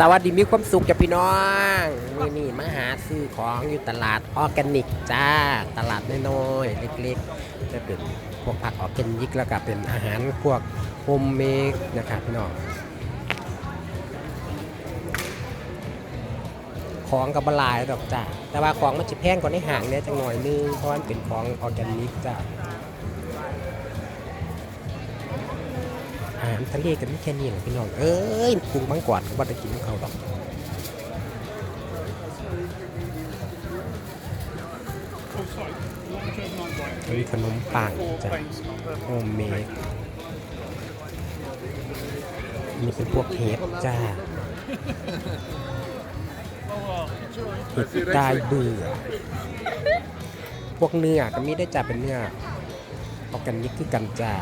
สวัสดีมีความสุขจ้ะพี่น้องมือนี่มาหาซื้อของอยู่ตลาดออร์แกนิกจ้า ตลาดน้อยๆเล็กๆ จะเป็นพวกผักออร์แกนิกแล้วก็เป็นอาหารพวกโฮมเมดนะครับพี่น้องของกับบลายดอกจ้าแต่ว่าของมันจะแพงกว่าในห้างเนี่ยจังหน่อยนึงเพราะมันเป็นของออร์แกนิกจ้าารทะเลกันแค่นี้หรอพี่น้องเอ้ยปรุงมังกรก็บ่ได้กินของเขาดอกมีขนมปังจ้ะโฮมเมดมีเป็นพวกเห็ดจ้าเห็ดตายเบื่อ พวกเนื้อก็มีได้จ้าเป็นเนื้อออร์แกนิกคือกันจ้า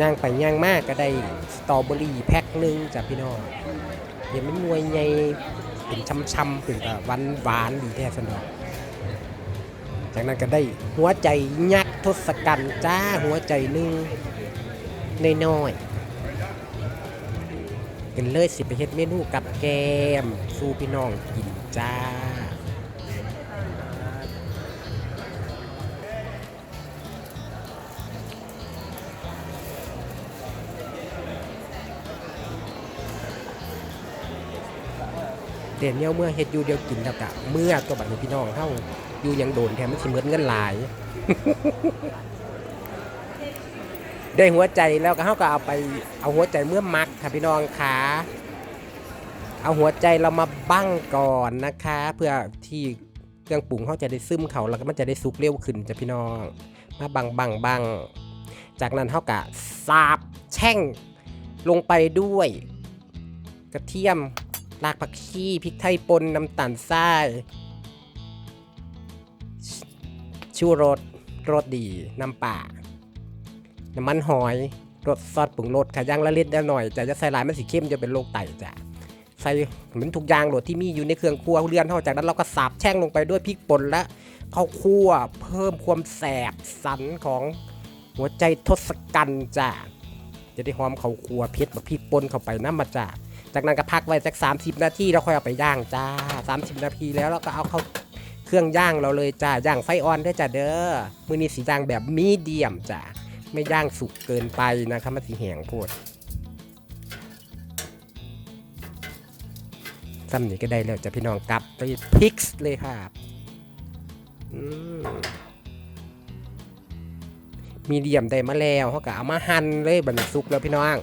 ย่างไปย่างมากก็ได้สตรอเบอรี่แพ็คหนึ่งจ้ะพี่น้องเห็นมันมวยใหญ่เป็นช้ำๆเป็นแบบหวานหวานดีแท้สนองจากนั้นก็ได้หัวใจยักษ์ทศกัณฐ์จ้าหัวใจหนึ่งน้อยๆกันเลยสิไปเฮ็ดเมนูกับแกมสู้พี่น้องกินจ้า เด่นเนี่ยเมื่อเฮ็ดอยู่เดียวกินแล้วกะเมื่อตัวบัดนี้พี่น้องเฮาอยู่ยังโดนแถมมันสิเหมือนเงินหลาย ได้หัวใจแล้วก็เฮาก็เอาไปเอาหัวใจเมื่อมักค่ะพี่น้องค่ะเอาหัวใจเรามาบั้งก่อนนะคะ เพื่อที่เครื่องปรุงเขาจะได้ซึมเขาแล้วก็มันจะได้สุกเร็วขึ้นจ้ะพี่น้อง มาบังบังบังจากนั้นเท่ากับสาบแช่งลงไปด้วย กระเทียม รากผักชีพริกไทยป่นน้ำตาลทรายชูรสรสดี น้ำป่า น้ำมันหอยรสซอสปรุงรสขย่างละเล็ดละหน่อยแต่จะใส่ลายมันสีเข้มจะเป็นโรคไตจ้ะใส่เหมือนทุกอย่างโหลดที่มีอยู่ในเครื่องครัวเรือนเท่าจากนั้นเราก็สับแช่งลงไปด้วยพริกป่นและข้าวคั่วเพิ่มความแสบสันของหัวใจทศกัณฐ์จ้ะจะได้หอมข้าวคั่วเผ็ดแบบพริกป่นเข้าไปน้ำมาจ้ะ จากนั้นก็พักไว้สัก 30 นาทีแล้วค่อยเอาไปย่างจ้า 30 นาทีแล้วเราก็เอาเข้าเครื่องย่างเราเลยจ้าย่างไฟอ่อนได้จ้าเด้อมือนี้สีย่างแบบมีเดียมจ้าไม่ย่างสุกเกินไปนะครับมันสีแห้งโพดซ้ำนี้ก็ได้แล้วจ้ะพี่น้องกลับไปพิกซ์เลยครับมีเดียมได้มาแล้วเขาก็เอามาหั่นเลยบัดนสุกแล้วพี่น้อง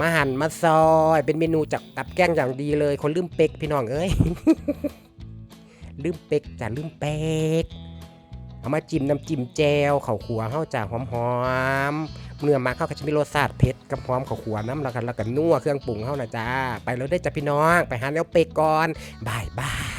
มาหั่นมาซอย เป็นเมนูจากกับแกงอย่างดีเลย คนลืมเป็กพี่น้องเอ้ย ลืมเป็กจ้ะลืมเป็กเอามาจิ้มน้ำจิ้มแจวข้าวขัวเข้าจากหอมเนื้อมักเข้าก็จะมีรสาติเผ็ดกับหอมข้าวขัวน้ำแล้วกันแล้วกันนัวเครื่องปรุงเข้านะจ้าไปแล้วได้จ้ะพี่น้อง ไปหาแนวเป็กก่อนบายบาย